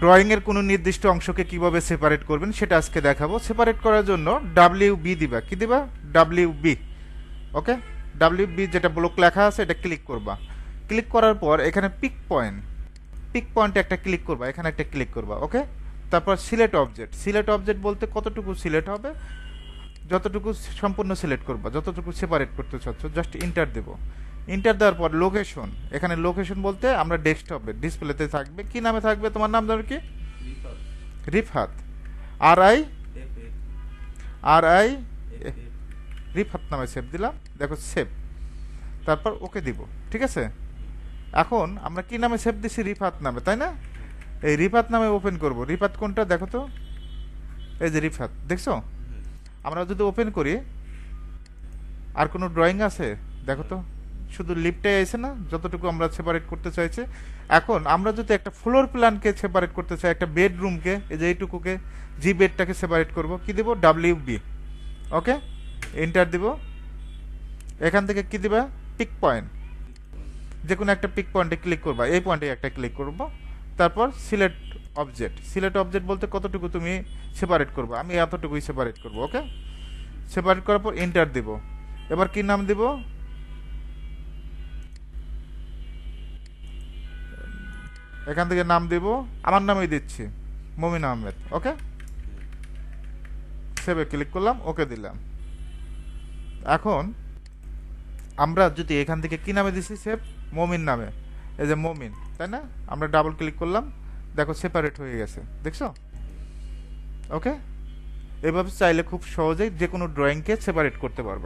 ড্রয়িংয়ের কোনো নির্দিষ্ট অংশকে কীভাবে সেপারেট করবেন সেটা আজকে দেখাবো। সেপারেট করার জন্য ডাব্লিউ বি দিবা। কি দিবা? W B okay W B যেটা ব্লক লেখা আছে, এটা ক্লিক করবা। ক্লিক করার পর এখানে পিক পয়েন্ট পিক পয়েন্টে একটা ক্লিক করবা। এখানে একটা ক্লিক করবা। ওকে তারপর সিলেক্ট অবজেক্ট সিলেক্ট অবজেক্ট বলতে কতটুকু সিলেক্ট হবে? যতটুকু সম্পূর্ণ সিলেক্ট করবা, যতটুকু সেপারেট করতে চাচ্ছ জাস্ট ইন্টার দেবো। ইন্টার দেওয়ার পর লোকেশন এখানে লোকেশন বলতে আমরা ডেস্কটপে ডিসপ্লেতে থাকবে। কি নামে থাকবে? তোমার নাম ধর কি? রিফাত। আর আই আর আই রিফাত নামে সেভ দিলাম। দেখো সেভ তারপর ওকে দিব। ঠিক আছে? এখন আমরা কি নামে সেভ দিছি? রিফাত নামে, তাই না? এই রিফাত নামে ওপেন করব। রিফাত কোনটা? দেখো তো। এই যে রিফাত, দেখছ? আমরা যদি ওপেন করি, আর কোনো ড্রয়িং আছে? দেখো তো। শুধু লিফটে এসে না, যতটুকু আমরা সেপারেট করতে চাইছি। এখন আমরা যদি একটা ফ্লোর প্ল্যানকে সেপারেট করতে চাই, একটা বেডরুমকে এই যে এইটুকুকে জি বেডটাকে সেপারেট করব, কি দেব? ডাব্লিউ বি ওকে এন্টার দিব। এখান থেকে কি দিবা? পিক পয়েন্ট যে কোনো একটা পিক পয়েন্টে ক্লিক করবা। এই পয়েন্টে একটা ক্লিক করব। তারপর সিলেক্ট অবজেক্ট সিলেক্ট অবজেক্ট বলতে কতটুকু তুমি সেপারেট করবে? আমি এতটুকুই সেপারেট করব ওকে সেপারেট করার পর এন্টার দিব। এবার কি নাম দিব? এখান থেকে নাম দিব। আমার নামেই দিচ্ছি, মমিন আহমেদ, ওকে? সেভে ক্লিক করলাম, ওকে দিলাম। এখন আমরা যদি এখান থেকে কি নামে দিছি? সেভ, মমিন নামে। এই যে মমিন, তাই না? আমরা ডাবল ক্লিক করলাম, দেখো সেপারেট হয়ে গেছে, দেখছ? ওকে? এভাবে চাইলে খুব সহজেই যে কোনো ড্রয়িংকে সেপারেট করতে পারবা।